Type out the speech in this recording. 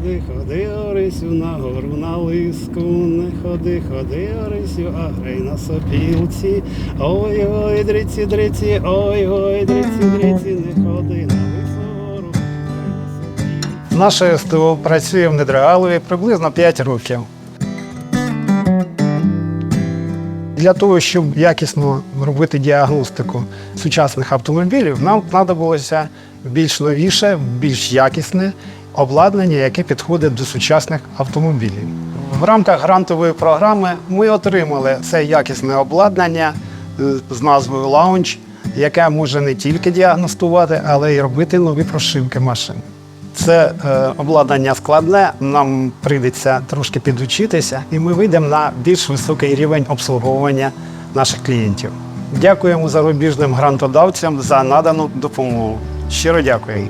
ходи, Орисю, на гору на лиску, не ходи, ходи, Орисю, а грай на сопілці. Ой, ой, дриці, дриці, ой, ой, дриці, дриці, не ходи на на сопілці. Наше СТО працює в Недрегалові приблизно 5 років. Для того, щоб якісно робити діагностику сучасних автомобілів, нам знадобилося більш новіше, більш якісне обладнання, яке підходить до сучасних автомобілів. В рамках грантової програми ми отримали це якісне обладнання е, з назвою Lounge, яке може не тільки діагностувати, але й робити нові прошивки машин. Це е, обладнання складне, нам прийдеться трошки підучитися, і ми вийдемо на більш високий рівень обслуговування наших клієнтів. Дякуємо зарубіжним грантодавцям за надану допомогу. Щиро дякую.